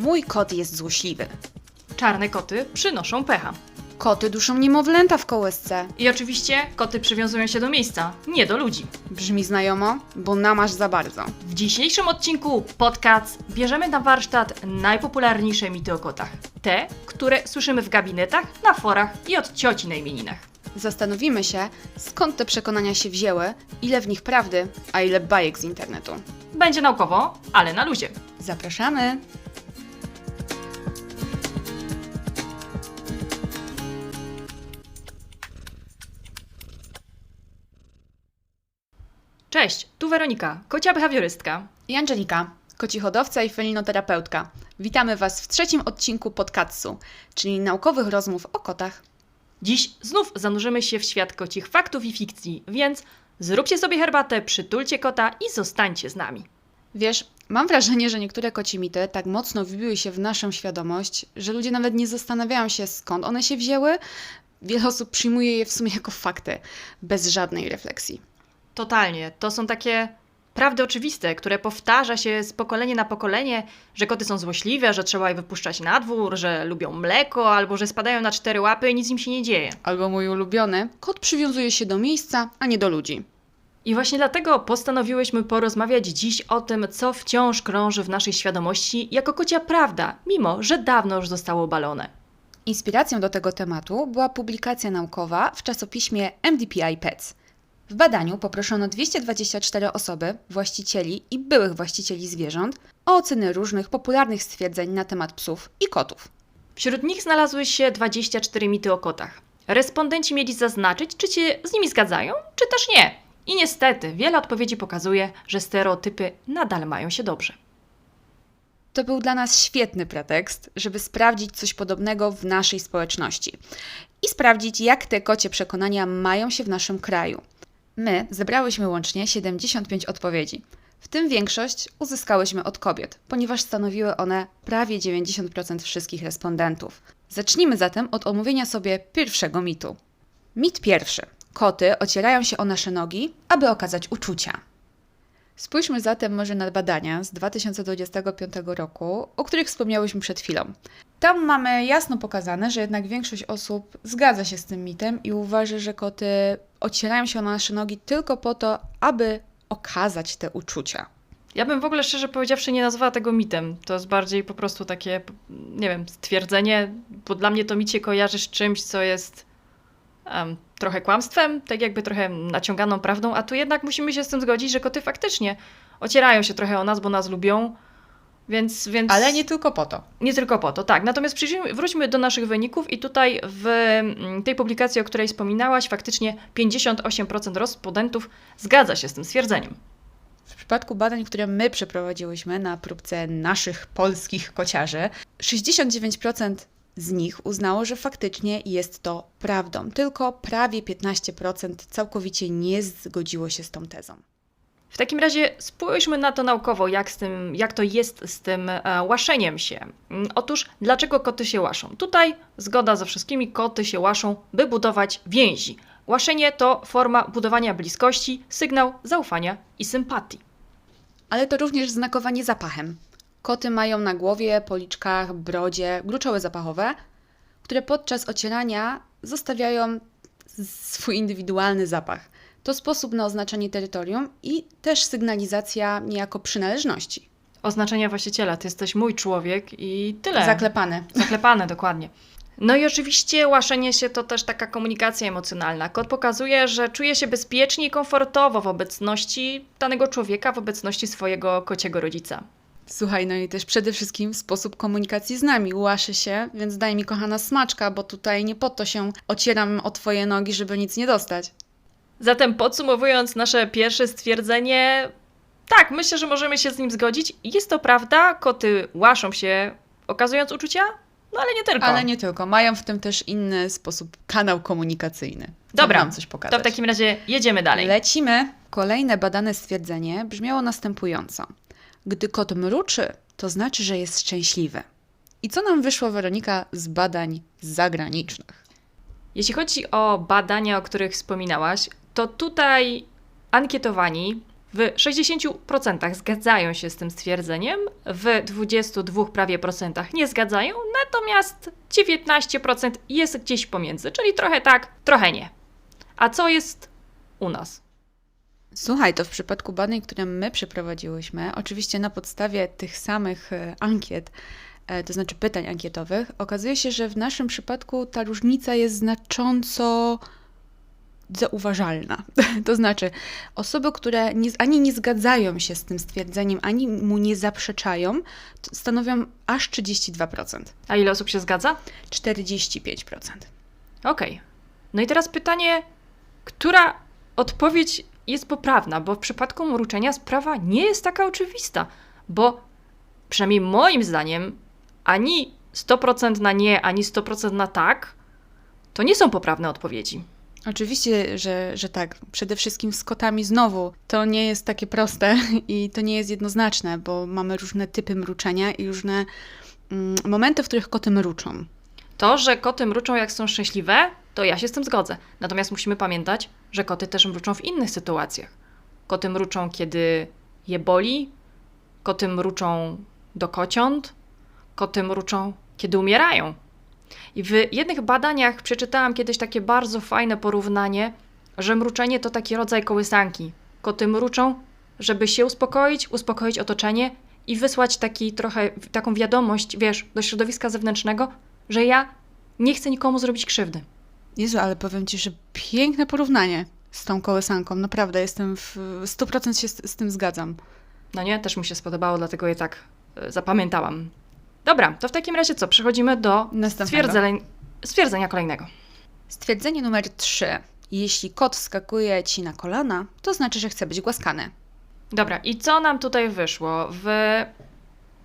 Mój kot jest złośliwy. Czarne koty przynoszą pecha. Koty duszą niemowlęta w kołysce. I oczywiście koty przywiązują się do miejsca, nie do ludzi. Brzmi znajomo, bo namasz za bardzo. W dzisiejszym odcinku Podcast bierzemy na warsztat najpopularniejsze mity o kotach. Te, które słyszymy w gabinetach, na forach i od cioci na imieninach. Zastanowimy się, skąd te przekonania się wzięły, ile w nich prawdy, a ile bajek z internetu. Będzie naukowo, ale na luzie. Zapraszamy! Cześć, tu Weronika, kocia behawiorystka. I Angelika, kocichodowca i felinoterapeutka. Witamy Was w trzecim odcinku Podcastsu, czyli naukowych rozmów o kotach. Dziś znów zanurzymy się w świat kocich faktów i fikcji, więc zróbcie sobie herbatę, przytulcie kota i zostańcie z nami. Wiesz, mam wrażenie, że niektóre kocie mity tak mocno wbiły się w naszą świadomość, że ludzie nawet nie zastanawiają się, skąd one się wzięły. Wiele osób przyjmuje je w sumie jako fakty, bez żadnej refleksji. Totalnie. To są takie prawdy oczywiste, które powtarza się z pokolenia na pokolenie, że koty są złośliwe, że trzeba je wypuszczać na dwór, że lubią mleko, albo że spadają na cztery łapy i nic im się nie dzieje. Albo mój ulubiony, kot przywiązuje się do miejsca, a nie do ludzi. I właśnie dlatego postanowiłyśmy porozmawiać dziś o tym, co wciąż krąży w naszej świadomości jako kocia prawda, mimo że dawno już zostało obalone. Inspiracją do tego tematu była publikacja naukowa w czasopiśmie MDPI Pets. W badaniu poproszono 224 osoby, właścicieli i byłych właścicieli zwierząt, o oceny różnych popularnych stwierdzeń na temat psów i kotów. Wśród nich znalazły się 24 mity o kotach. Respondenci mieli zaznaczyć, czy się z nimi zgadzają, czy też nie. I niestety, wiele odpowiedzi pokazuje, że stereotypy nadal mają się dobrze. To był dla nas świetny pretekst, żeby sprawdzić coś podobnego w naszej społeczności i sprawdzić, jak te kocie przekonania mają się w naszym kraju. My zebrałyśmy łącznie 75 odpowiedzi. W tym większość uzyskałyśmy od kobiet, ponieważ stanowiły one prawie 90% wszystkich respondentów. Zacznijmy zatem od omówienia sobie pierwszego mitu. Mit pierwszy. Koty ocierają się o nasze nogi, aby okazać uczucia. Spójrzmy zatem może na badania z 2025 roku, o których wspomniałyśmy przed chwilą. Tam mamy jasno pokazane, że jednak większość osób zgadza się z tym mitem i uważa, że koty ocierają się o nasze nogi tylko po to, aby okazać te uczucia. Ja bym w ogóle szczerze powiedziawszy nie nazwała tego mitem. To jest bardziej po prostu takie, nie wiem, stwierdzenie, bo dla mnie to mit się kojarzy z czymś, co jest em, trochę kłamstwem, tak jakby trochę naciąganą prawdą, a tu jednak musimy się z tym zgodzić, że koty faktycznie ocierają się trochę o nas, bo nas lubią, więc... więc... Ale nie tylko po to. Nie tylko po to, tak. Natomiast przyjrzyjmy, wróćmy do naszych wyników i tutaj w mm, tej publikacji, o której wspominałaś, faktycznie 58% respondentów zgadza się z tym stwierdzeniem. W przypadku badań, które my przeprowadziłyśmy na próbce naszych polskich kociarzy, 69% z nich uznało, że faktycznie jest to prawdą. Tylko prawie 15% całkowicie nie zgodziło się z tą tezą. W takim razie spójrzmy na to naukowo, jak, z tym, jak to jest z tym e, łaszeniem się. Mm, Otóż, dlaczego koty się łaszą? Tutaj zgoda ze wszystkimi, koty się łaszą, by budować więzi. Łaszenie to forma budowania bliskości, sygnał zaufania i sympatii. Ale to również znakowanie zapachem. Koty mają na głowie, policzkach, brodzie gruczoły zapachowe, które podczas ocierania zostawiają swój indywidualny zapach. To sposób na oznaczenie terytorium i też sygnalizacja niejako przynależności. Oznaczenia właściciela, ty jesteś mój człowiek i tyle. Zaklepane. Zaklepane, dokładnie. No i oczywiście łaszenie się to też taka komunikacja emocjonalna. Kot pokazuje, że czuje się bezpiecznie i komfortowo w obecności danego człowieka, w obecności swojego kociego rodzica. Słuchaj, no i też przede wszystkim sposób komunikacji z nami. Łaszy się, więc daj mi kochana smaczka, bo tutaj nie po to się ocieram o twoje nogi, żeby nic nie dostać. Zatem podsumowując nasze pierwsze stwierdzenie, tak, myślę, że możemy się z nim zgodzić. Jest to prawda, koty łaszą się okazując uczucia, no ale nie tylko. Ale nie tylko. Mają w tym też inny sposób, kanał komunikacyjny. Dobra, nam coś pokazać. To w takim razie jedziemy dalej. Lecimy. Kolejne badane stwierdzenie brzmiało następująco. Gdy kot mruczy, to znaczy, że jest szczęśliwy. I co nam wyszło, Weronika, z badań zagranicznych? Jeśli chodzi o badania, o których wspominałaś, to tutaj ankietowani w 60% zgadzają się z tym stwierdzeniem, w 22 prawie procentach nie zgadzają, natomiast 19% jest gdzieś pomiędzy, czyli trochę tak, trochę nie. A co jest u nas? Słuchaj, to w przypadku badań, które my przeprowadziłyśmy, oczywiście na podstawie tych samych e, ankiet, e, to znaczy pytań ankietowych, okazuje się, że w naszym przypadku ta różnica jest znacząco zauważalna. To znaczy, osoby, które nie, ani nie zgadzają się z tym stwierdzeniem, ani mu nie zaprzeczają, stanowią aż 32%, A ile osób się zgadza? 45%. Okej. No i teraz pytanie, która odpowiedź jest poprawna, bo w przypadku mruczenia sprawa nie jest taka oczywista, bo przynajmniej moim zdaniem ani 100% na nie, ani 100% na tak to nie są poprawne odpowiedzi. Oczywiście, że, że tak. Przede wszystkim z kotami znowu to nie jest takie proste i to nie jest jednoznaczne, bo mamy różne typy mruczenia i różne mm, momenty, w których koty mruczą. To, że koty mruczą jak są szczęśliwe, to ja się z tym zgodzę. Natomiast musimy pamiętać, że koty też mruczą w innych sytuacjach. Koty mruczą, kiedy je boli, koty mruczą do kociąt, koty mruczą, kiedy umierają. I w jednych badaniach przeczytałam kiedyś takie bardzo fajne porównanie, że mruczenie to taki rodzaj kołysanki. Koty mruczą, żeby się uspokoić, uspokoić otoczenie i wysłać taki trochę taką wiadomość, wiesz, do środowiska zewnętrznego, że ja nie chcę nikomu zrobić krzywdy. Jezu, ale powiem Ci, że piękne porównanie z tą kołysanką. Naprawdę jestem w 100% się z, z tym zgadzam. No nie, też mi się spodobało, dlatego je tak e, zapamiętałam. Dobra, to w takim razie co? Przechodzimy do stwierdzeń, stwierdzenia kolejnego. Stwierdzenie numer 3. Jeśli kot skakuje Ci na kolana, to znaczy, że chce być głaskany. Dobra, i co nam tutaj wyszło? W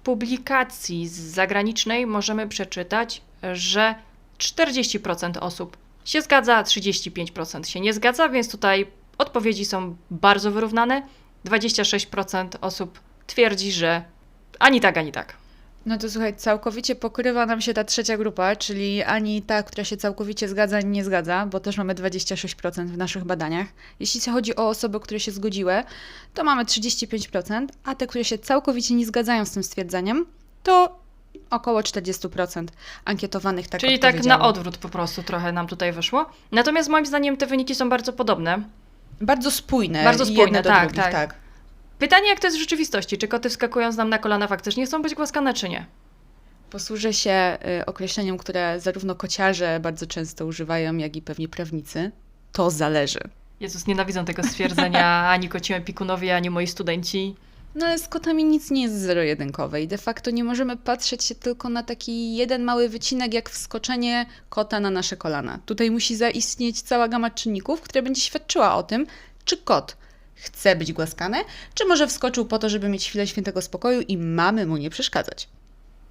publikacji z zagranicznej możemy przeczytać, że 40% osób się zgadza, 35% się nie zgadza, więc tutaj odpowiedzi są bardzo wyrównane. 26% osób twierdzi, że ani tak, ani tak. No to słuchaj, całkowicie pokrywa nam się ta trzecia grupa, czyli ani ta, która się całkowicie zgadza, ani nie zgadza, bo też mamy 26% w naszych badaniach. Jeśli chodzi o osoby, które się zgodziły, to mamy 35%, a te, które się całkowicie nie zgadzają z tym stwierdzeniem, to około 40% ankietowanych tak Czyli tak na odwrót po prostu trochę nam tutaj wyszło. Natomiast moim zdaniem te wyniki są bardzo podobne. Bardzo spójne. Bardzo spójne, do tak, drugich, tak. tak. Pytanie, jak to jest w rzeczywistości? Czy koty wskakując nam na kolana faktycznie chcą być głaskane, czy nie? Posłużę się y, określeniem, które zarówno kociarze bardzo często używają, jak i pewnie prawnicy. To zależy. Jezus, nienawidzą tego stwierdzenia ani koci opiekunowie, ani moi studenci. No ale z kotami nic nie jest zero-jedynkowe i de facto nie możemy patrzeć się tylko na taki jeden mały wycinek, jak wskoczenie kota na nasze kolana. Tutaj musi zaistnieć cała gama czynników, która będzie świadczyła o tym, czy kot chce być głaskany, czy może wskoczył po to, żeby mieć chwilę świętego spokoju i mamy mu nie przeszkadzać.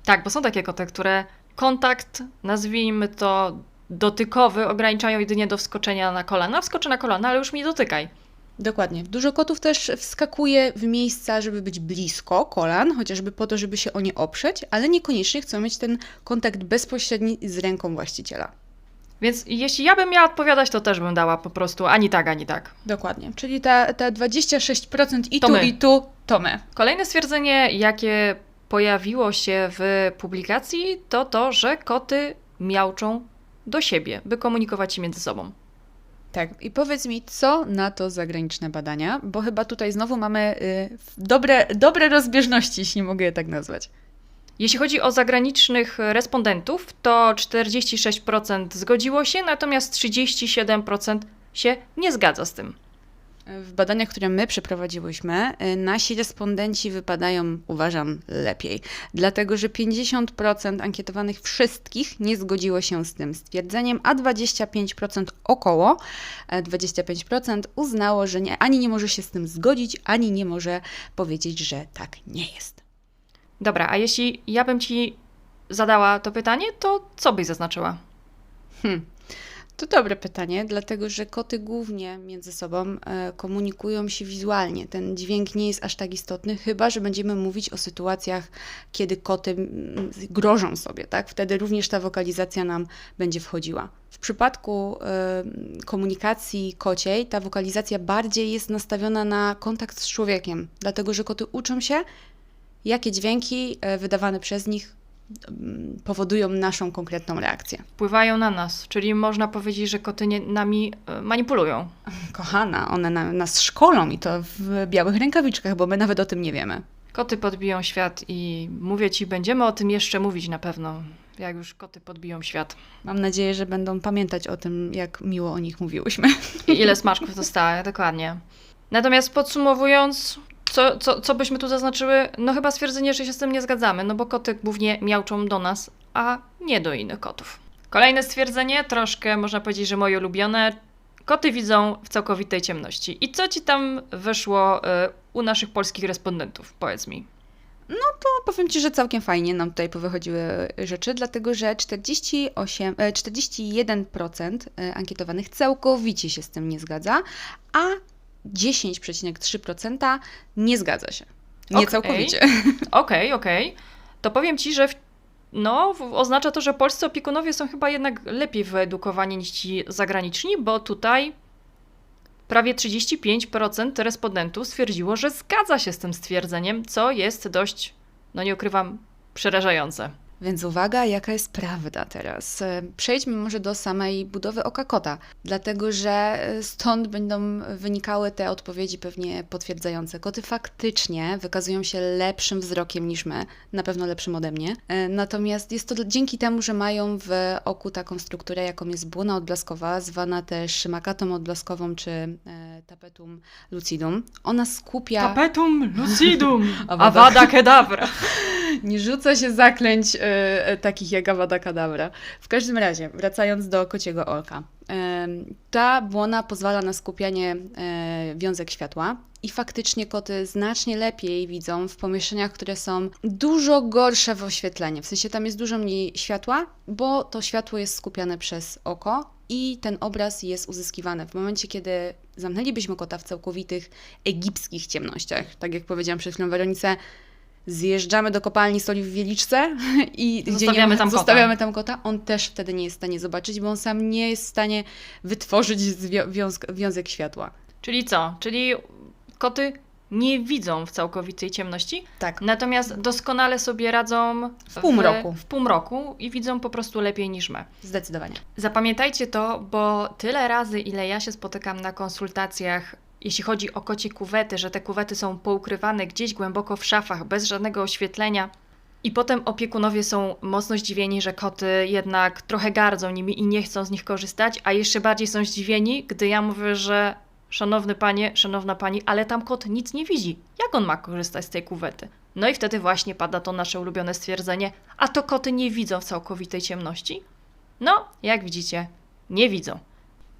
Tak, bo są takie koty, które kontakt, nazwijmy to dotykowy, ograniczają jedynie do wskoczenia na kolana. Wskoczę na kolana, ale już mnie dotykaj. Dokładnie. Dużo kotów też wskakuje w miejsca, żeby być blisko kolan, chociażby po to, żeby się o nie oprzeć, ale niekoniecznie chcą mieć ten kontakt bezpośredni z ręką właściciela. Więc jeśli ja bym miała odpowiadać, to też bym dała po prostu ani tak, ani tak. Dokładnie. Czyli ta, ta 26% i To tu, my. i tu, to my. Kolejne stwierdzenie, jakie pojawiło się w publikacji, to to, że koty miauczą do siebie, by komunikować się między sobą. Tak, i powiedz mi, co na to zagraniczne badania, bo chyba tutaj znowu mamy y, dobre, dobre rozbieżności, jeśli mogę je tak nazwać. Jeśli chodzi o zagranicznych respondentów, to 46% zgodziło się, natomiast 37% się nie zgadza z tym. W badaniach, które my przeprowadziłyśmy, y, nasi respondenci wypadają, uważam, lepiej. Dlatego, że 50% ankietowanych wszystkich nie zgodziło się z tym stwierdzeniem, a 25% około, e, 25% uznało, że nie, ani nie może się z tym zgodzić, ani nie może powiedzieć, że tak nie jest. Dobra, a jeśli ja bym ci zadała to pytanie, to co byś zaznaczyła? Hmm. To dobre pytanie, dlatego że koty głównie między sobą e, komunikują się wizualnie. Ten dźwięk nie jest aż tak istotny, chyba że będziemy mówić o sytuacjach, kiedy koty mm, grożą sobie, tak? Wtedy również ta wokalizacja nam będzie wchodziła. W przypadku e, komunikacji kociej ta wokalizacja bardziej jest nastawiona na kontakt z człowiekiem, dlatego że koty uczą się, jakie dźwięki e, wydawane przez nich mm, powodują naszą konkretną reakcję. Wpływają na nas, czyli można powiedzieć, że koty nie, nami e, manipulują. Kochana, one na, nas szkolą i to w białych rękawiczkach, bo my nawet o tym nie wiemy. Koty podbiją świat i mówię ci, będziemy o tym jeszcze mówić na pewno, jak już koty podbiją świat. Mam nadzieję, że będą pamiętać o tym, jak miło o nich mówiłyśmy. I ile smaczków dostała, dokładnie. Natomiast podsumowując, co, co, co byśmy tu zaznaczyły? No chyba stwierdzenie, że się z tym nie zgadzamy, no bo koty głównie miauczą do nas, a nie do innych kotów. Kolejne stwierdzenie, troszkę można powiedzieć, że moje ulubione. Koty widzą w całkowitej ciemności. I co ci tam wyszło y, u naszych polskich respondentów? Powiedz mi. No powiem Ci, że całkiem fajnie nam tutaj powychodziły rzeczy, dlatego że 48, e, 41% e, ankietowanych całkowicie się z tym nie zgadza, a 10,3% nie zgadza się. Nie Okej. całkowicie. Okej, okej. To powiem ci, że w, no, oznacza to, że polscy opiekunowie są chyba jednak lepiej wyedukowani niż ci zagraniczni, bo tutaj prawie 35% respondentów stwierdziło, że zgadza się z tym stwierdzeniem, co jest dość, no nie ukrywam, przerażające. Więc uwaga, jaka jest prawda teraz. E, Przejdźmy może do samej budowy oka kota, dlatego że e, stąd będą wynikały te odpowiedzi pewnie potwierdzające. Koty faktycznie wykazują się lepszym wzrokiem niż my, na pewno lepszym ode mnie. E, Natomiast jest to dzięki temu, że mają w oku taką strukturę, jaką jest błona odblaskowa, zwana też makatą odblaskową czy tapetum lucidum. Ona skupia... Tapetum lucidum, avada kedavra. Nie rzuca się zaklęć e, e, takich jak Avada Kedavra. W każdym razie, wracając do kociego oka. Em, ta błona pozwala na skupianie e, wiązek światła i faktycznie koty znacznie lepiej widzą w pomieszczeniach, które są dużo gorsze w oświetleniu. W sensie tam jest dużo mniej światła, bo to światło jest skupiane przez oko i ten obraz jest uzyskiwany. W momencie, kiedy zamknęlibyśmy kota w całkowitych egipskich ciemnościach, tak jak powiedziałam przed chwilą Weronice, zjeżdżamy do kopalni soli w Wieliczce i Zostawiamy nie, tam kota. zostawiamy tam kota, on też wtedy nie jest w stanie zobaczyć, bo on sam nie jest w stanie wytworzyć wiązek światła. Czyli co? Czyli koty nie widzą w całkowitej ciemności, Tak. natomiast doskonale sobie radzą W półmroku. W, w półmroku i widzą po prostu lepiej niż my. Zdecydowanie. Zapamiętajcie to, bo tyle razy, ile ja się spotykam na konsultacjach, jeśli chodzi o kocie kuwety, że te kuwety są poukrywane gdzieś głęboko w szafach, bez żadnego oświetlenia. I potem opiekunowie są mocno zdziwieni, że koty jednak trochę gardzą nimi i nie chcą z nich korzystać, a jeszcze bardziej są zdziwieni, gdy ja mówię, że szanowny panie, szanowna pani, ale tam kot nic nie widzi. Jak on ma korzystać z tej kuwety? No i wtedy właśnie pada to nasze ulubione stwierdzenie, a to koty nie widzą w całkowitej ciemności? No, jak widzicie, nie widzą.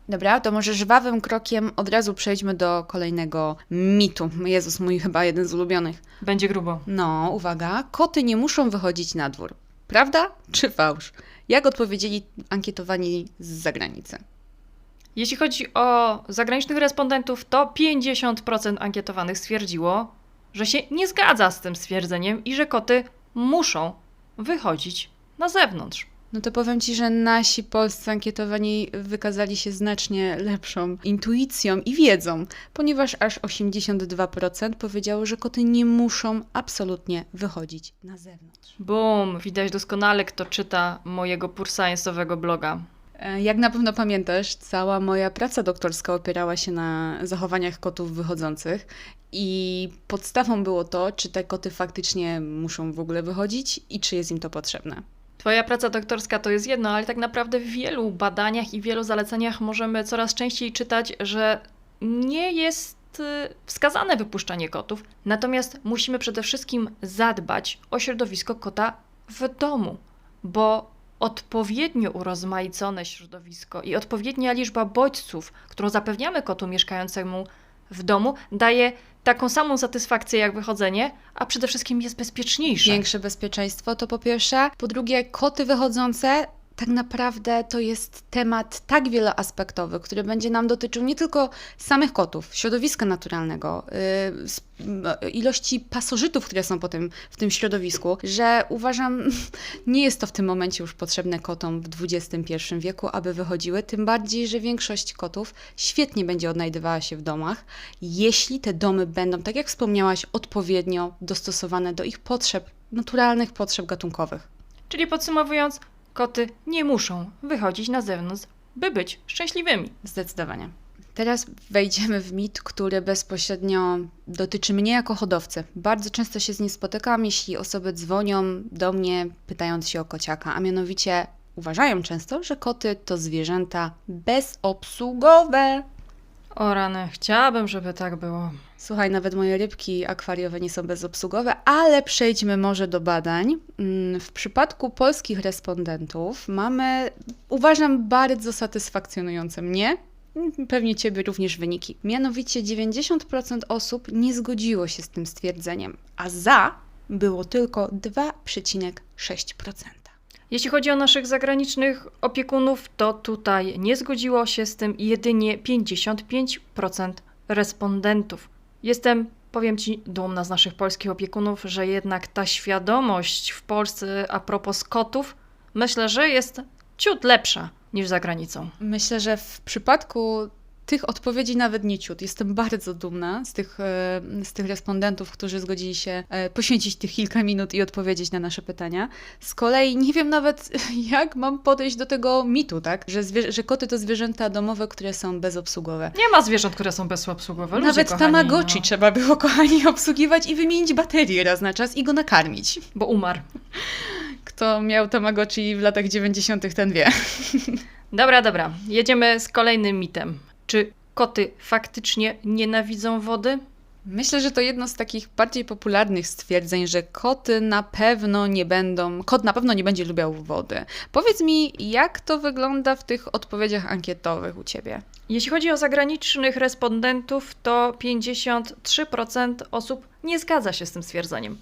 Dobra, to może żwawym krokiem od razu przejdźmy do kolejnego mitu. Jezus, mój chyba jeden z ulubionych. Będzie grubo. No, uwaga, koty nie muszą wychodzić na dwór. Prawda czy fałsz? Jak odpowiedzieli ankietowani z zagranicy? Jeśli chodzi o zagranicznych respondentów, to 50% ankietowanych stwierdziło, że się nie zgadza z tym stwierdzeniem i że koty muszą wychodzić na zewnątrz. No to powiem Ci, że nasi polscy ankietowani wykazali się znacznie lepszą intuicją i wiedzą, ponieważ aż 82% powiedziało, że koty nie muszą absolutnie wychodzić na zewnątrz. Bum, widać doskonale, kto czyta mojego pur science'owego bloga. E, Jak na pewno pamiętasz, cała moja praca doktorska opierała się na zachowaniach kotów wychodzących i podstawą było to, czy te koty faktycznie muszą w ogóle wychodzić i czy jest im to potrzebne. Twoja praca doktorska to jest jedno, ale tak naprawdę w wielu badaniach i wielu zaleceniach możemy coraz częściej czytać, że nie jest y, wskazane wypuszczanie kotów, natomiast musimy przede wszystkim zadbać o środowisko kota w domu, bo odpowiednio urozmaicone środowisko i odpowiednia liczba bodźców, którą zapewniamy kotu mieszkającemu w domu, daje taką samą satysfakcję jak wychodzenie, a przede wszystkim jest bezpieczniejsze. Większe bezpieczeństwo to po pierwsze. Po drugie, koty wychodzące tak naprawdę to jest temat tak wieloaspektowy, który będzie nam dotyczył nie tylko samych kotów, środowiska naturalnego, sp- m, ilości pasożytów, które są potem w tym środowisku, że uważam, nie jest to w tym momencie już potrzebne kotom w XXI wieku, aby wychodziły, tym bardziej, że większość kotów świetnie będzie odnajdywała się w domach, jeśli te domy będą, tak jak wspomniałaś, odpowiednio dostosowane do ich potrzeb, naturalnych potrzeb gatunkowych. Czyli podsumowując, koty nie muszą wychodzić na zewnątrz, by być szczęśliwymi. Zdecydowanie. Teraz wejdziemy w mit, który bezpośrednio dotyczy mnie jako hodowcy. Bardzo często się z nim spotykam, jeśli osoby dzwonią do mnie pytając się o kociaka, a mianowicie uważają często, że koty to zwierzęta bezobsługowe. O rany, chciałabym, żeby tak było. Słuchaj, nawet moje rybki akwariowe nie są bezobsługowe, ale przejdźmy może do badań. Mm, W przypadku polskich respondentów mamy, uważam, bardzo satysfakcjonujące mnie, mm, pewnie Ciebie również wyniki. Mianowicie 90% osób nie zgodziło się z tym stwierdzeniem, a za było tylko 2,6%. Jeśli chodzi o naszych zagranicznych opiekunów, to tutaj nie zgodziło się z tym jedynie 55% respondentów. Jestem, powiem Ci, dumna z naszych polskich opiekunów, że jednak ta świadomość w Polsce a propos kotów, myślę, że jest ciut lepsza niż za granicą. Myślę, że w przypadku tych odpowiedzi nawet nie ciut. Jestem bardzo dumna z tych, e, z tych respondentów, którzy zgodzili się e, poświęcić tych kilka minut i odpowiedzieć na nasze pytania. Z kolei nie wiem nawet, jak mam podejść do tego mitu, tak? Że, zwie- że koty to zwierzęta domowe, które są bezobsługowe. Nie ma zwierząt, które są bezobsługowe. Ludzie, Nawet kochani, Tamagotchi no. trzeba było, kochani, obsługiwać i wymienić baterię raz na czas i go nakarmić. Bo umarł. Kto miał Tamagotchi w latach 90., ten wie. Dobra, dobra. Jedziemy z kolejnym mitem. Czy koty faktycznie nienawidzą wody? Myślę, że to jedno z takich bardziej popularnych stwierdzeń, że koty na pewno nie będą, kot na pewno nie będzie lubiał wody. Powiedz mi, jak to wygląda w tych odpowiedziach ankietowych u ciebie? Jeśli chodzi o zagranicznych respondentów, to 53% osób nie zgadza się z tym stwierdzeniem.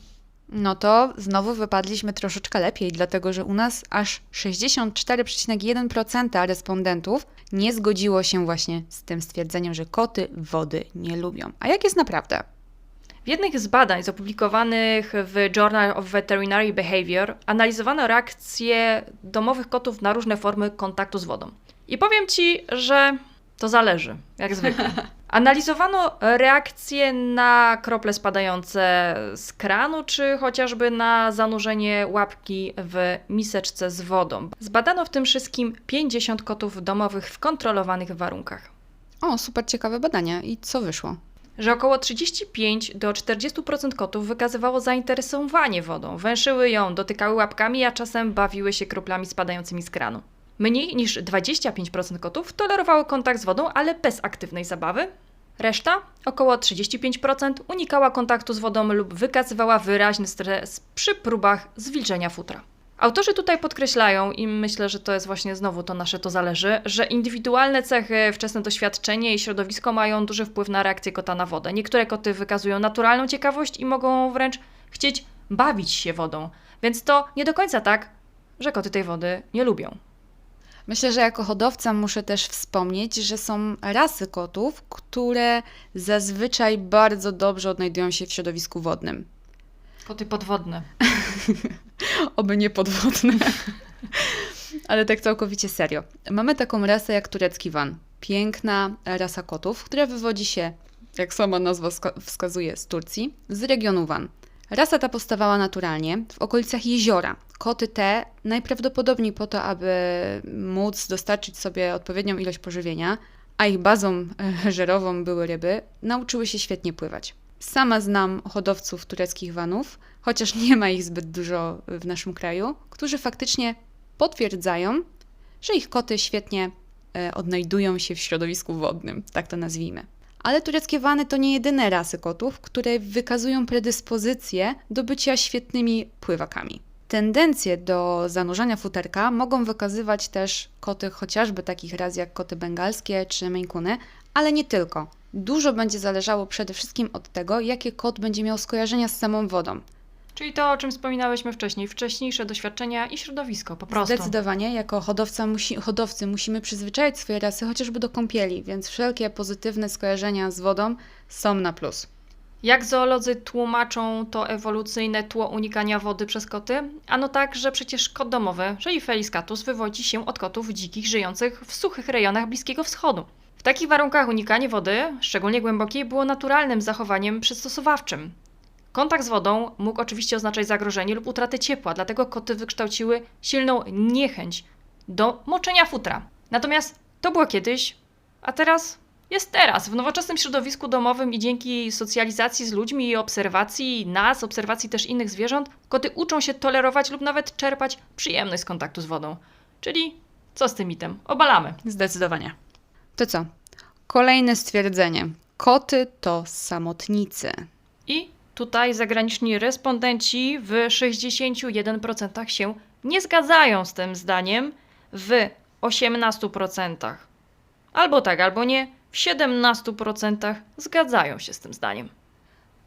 No to znowu wypadliśmy troszeczkę lepiej, dlatego że u nas aż 64,1% respondentów nie zgodziło się właśnie z tym stwierdzeniem, że koty wody nie lubią. A jak jest naprawdę? W jednych z badań opublikowanych w Journal of Veterinary Behavior analizowano reakcje domowych kotów na różne formy kontaktu z wodą. I powiem Ci, że to zależy, jak zwykle. Analizowano reakcje na krople spadające z kranu, czy chociażby na zanurzenie łapki w miseczce z wodą. Zbadano w tym wszystkim 50 kotów domowych w kontrolowanych warunkach. O, super ciekawe badania. I co wyszło? że około 35 do 40% kotów wykazywało zainteresowanie wodą, węszyły ją, dotykały łapkami, a czasem bawiły się kroplami spadającymi z kranu. Mniej niż 25% kotów tolerowało kontakt z wodą, ale bez aktywnej zabawy. Reszta, około 35%, unikała kontaktu z wodą lub wykazywała wyraźny stres przy próbach zwilżenia futra. Autorzy tutaj podkreślają, i myślę, że to jest właśnie znowu to nasze to zależy, że indywidualne cechy, wczesne doświadczenie i środowisko mają duży wpływ na reakcję kota na wodę. Niektóre koty wykazują naturalną ciekawość i mogą wręcz chcieć bawić się wodą, więc to nie do końca tak, że koty tej wody nie lubią. Myślę, że jako hodowca muszę też wspomnieć, że są rasy kotów, które zazwyczaj bardzo dobrze odnajdują się w środowisku wodnym. Koty podwodne. Oby nie podwodne. Ale tak całkowicie serio. Mamy taką rasę jak turecki van. Piękna rasa kotów, która wywodzi się, jak sama nazwa wska- wskazuje, z Turcji, z regionu Van. Rasa ta powstawała naturalnie w okolicach jeziora. Koty te, najprawdopodobniej po to, aby móc dostarczyć sobie odpowiednią ilość pożywienia, a ich bazą żerową były ryby, nauczyły się świetnie pływać. Sama znam hodowców tureckich vanów, chociaż nie ma ich zbyt dużo w naszym kraju, którzy faktycznie potwierdzają, że ich koty świetnie e, odnajdują się w środowisku wodnym, tak to nazwijmy. Ale tureckie wany to nie jedyne rasy kotów, które wykazują predyspozycję do bycia świetnymi pływakami. Tendencje do zanurzania futerka mogą wykazywać też koty chociażby takich ras jak koty bengalskie czy Coony, ale nie tylko. Dużo będzie zależało przede wszystkim od tego, jakie kot będzie miał skojarzenia z samą wodą. Czyli to, o czym wspominałyśmy wcześniej, wcześniejsze doświadczenia i środowisko, po prostu. Zdecydowanie, jako hodowca musi, hodowcy musimy przyzwyczaić swoje rasy chociażby do kąpieli, więc wszelkie pozytywne skojarzenia z wodą są na plus. Jak zoolodzy tłumaczą to ewolucyjne tło unikania wody przez koty? Ano tak, że przecież kot domowy, czyli Felis catus, wywodzi się od kotów dzikich żyjących w suchych rejonach Bliskiego Wschodu. W takich warunkach unikanie wody, szczególnie głębokiej, było naturalnym zachowaniem przystosowawczym. Kontakt z wodą mógł oczywiście oznaczać zagrożenie lub utratę ciepła, dlatego koty wykształciły silną niechęć do moczenia futra. Natomiast to było kiedyś, a teraz jest teraz. W nowoczesnym środowisku domowym i dzięki socjalizacji z ludźmi i obserwacji nas, obserwacji też innych zwierząt, koty uczą się tolerować lub nawet czerpać przyjemność z kontaktu z wodą. Czyli co z tym mitem? Obalamy. Zdecydowanie. To co? Kolejne stwierdzenie. Koty to samotnicy. I tutaj zagraniczni respondenci w 61% się nie zgadzają z tym zdaniem, w 18%. Albo tak, albo nie, w 17% zgadzają się z tym zdaniem.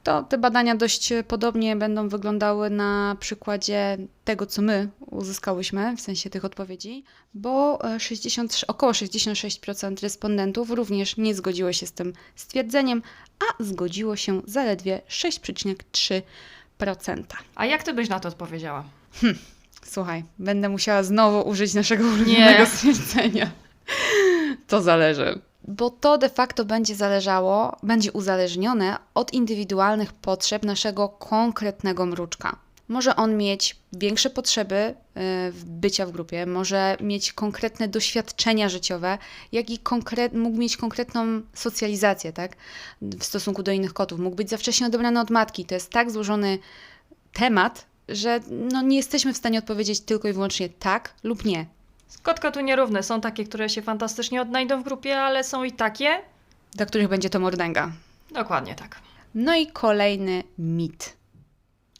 To te badania dość podobnie będą wyglądały na przykładzie tego, co my uzyskałyśmy, w sensie tych odpowiedzi, bo e, 60, około 66% respondentów również nie zgodziło się z tym stwierdzeniem, a zgodziło się zaledwie 6,3%. A jak ty byś na to odpowiedziała? Słuchaj, będę musiała znowu użyć naszego ulubionego Nie. stwierdzenia. To zależy. Bo to de facto będzie zależało, będzie uzależnione od indywidualnych potrzeb naszego konkretnego mruczka. Może on mieć większe potrzeby y, bycia w grupie, może mieć konkretne doświadczenia życiowe, jak i konkret, mógł mieć konkretną socjalizację, tak? W stosunku do innych kotów. Mógł być za wcześnie odebrany od matki. To jest tak złożony temat, że no, nie jesteśmy w stanie odpowiedzieć tylko i wyłącznie tak lub nie. Kot kotu nierówny. Są takie, które się fantastycznie odnajdą w grupie, ale są i takie. Dla których będzie to mordęga. Dokładnie tak. No i kolejny mit.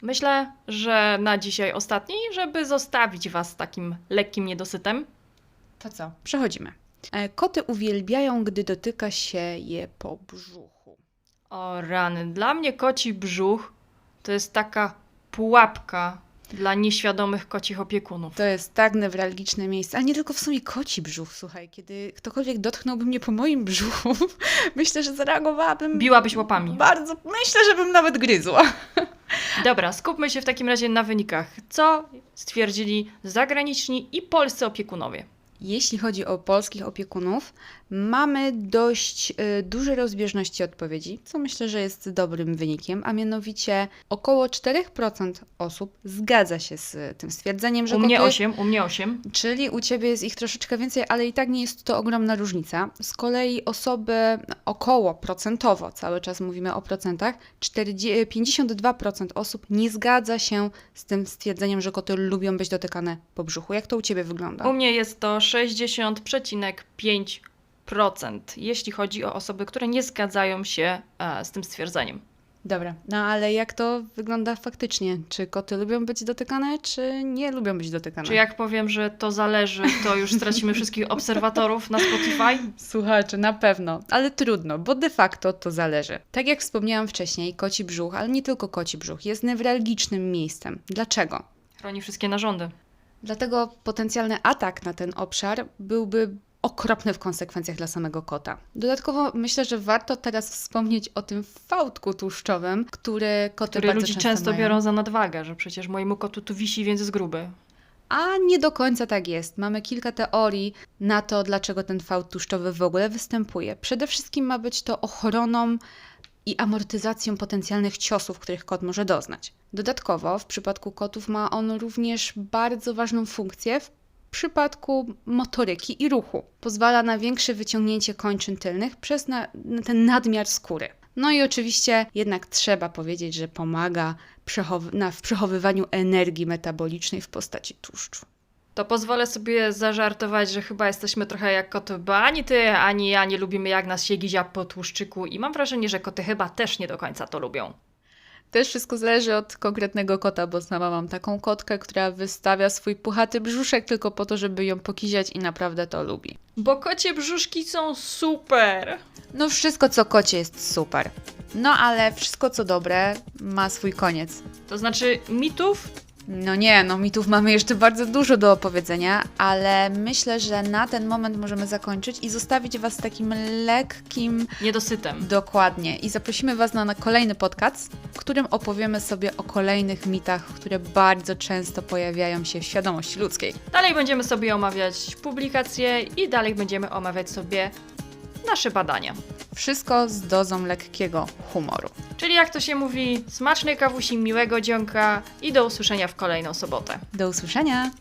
Myślę, że na dzisiaj ostatni, żeby zostawić Was z takim lekkim niedosytem. To co? Przechodzimy. E, Koty uwielbiają, gdy dotyka się je po brzuchu. O rany, dla mnie koci brzuch to jest taka pułapka dla nieświadomych kocich opiekunów. To jest tak newralgiczne miejsce, ale nie tylko w sumie koci brzuch, słuchaj. Kiedy ktokolwiek dotknąłby mnie po moim brzuchu, myślę, że zareagowałabym Biłabyś łapami. bardzo. Myślę, że bym nawet gryzła. Dobra, skupmy się w takim razie na wynikach. Co stwierdzili zagraniczni i polscy opiekunowie? Jeśli chodzi o polskich opiekunów, mamy dość y, duże rozbieżności odpowiedzi, co myślę, że jest dobrym wynikiem, a mianowicie około 4% osób zgadza się z tym stwierdzeniem, że U mnie koty, 8, u mnie 8. czyli u Ciebie jest ich troszeczkę więcej, ale i tak nie jest to ogromna różnica. Z kolei osoby około procentowo, cały czas mówimy o procentach, 40, 52% osób nie zgadza się z tym stwierdzeniem, że koty lubią być dotykane po brzuchu. Jak to u Ciebie wygląda? U mnie jest to 60,5%, jeśli chodzi o osoby, które nie zgadzają się e, z tym stwierdzeniem. Dobra, no ale jak to wygląda faktycznie? Czy koty lubią być dotykane, czy nie lubią być dotykane? Czy jak powiem, że to zależy, to już stracimy wszystkich obserwatorów na Spotify? Słuchacze, na pewno, ale trudno, bo de facto to zależy. Tak jak wspomniałam wcześniej, koci brzuch, ale nie tylko koci brzuch, jest newralgicznym miejscem. Dlaczego? Chroni wszystkie narządy. Dlatego potencjalny atak na ten obszar byłby okropny w konsekwencjach dla samego kota. Dodatkowo myślę, że warto teraz wspomnieć o tym fałdku tłuszczowym, który koty Które bardzo ludzie często, często mają. biorą za nadwagę, że przecież mojemu kotu tu wisi, więc jest gruby. A nie do końca tak jest. Mamy kilka teorii na to, dlaczego ten fałd tłuszczowy w ogóle występuje. Przede wszystkim ma być to ochroną i amortyzacją potencjalnych ciosów, których kot może doznać. Dodatkowo w przypadku kotów ma on również bardzo ważną funkcję w przypadku motoryki i ruchu. Pozwala na większe wyciągnięcie kończyn tylnych przez na, na ten nadmiar skóry. No i oczywiście jednak trzeba powiedzieć, że pomaga przechow- na, w przechowywaniu energii metabolicznej w postaci tłuszczu. To pozwolę sobie zażartować, że chyba jesteśmy trochę jak koty, bo ani ty, ani ja nie lubimy jak nas się gizia po tłuszczyku i mam wrażenie, że koty chyba też nie do końca to lubią. Też wszystko zależy od konkretnego kota, bo sama mam taką kotkę, która wystawia swój puchaty brzuszek tylko po to, żeby ją pokiziać i naprawdę to lubi. Bo kocie brzuszki są super! No wszystko co kocie jest super. No ale wszystko co dobre ma swój koniec. To znaczy mitów? No nie, no mitów mamy jeszcze bardzo dużo do opowiedzenia, ale myślę, że na ten moment możemy zakończyć i zostawić Was takim lekkim Niedosytem. Dokładnie. I zaprosimy Was na, na kolejny podcast, w którym opowiemy sobie o kolejnych mitach, które bardzo często pojawiają się w świadomości ludzkiej. Dalej będziemy sobie omawiać publikacje i dalej będziemy omawiać sobie nasze badania. Wszystko z dozą lekkiego humoru. Czyli jak to się mówi, smacznej kawusi, miłego dzionka i do usłyszenia w kolejną sobotę. Do usłyszenia!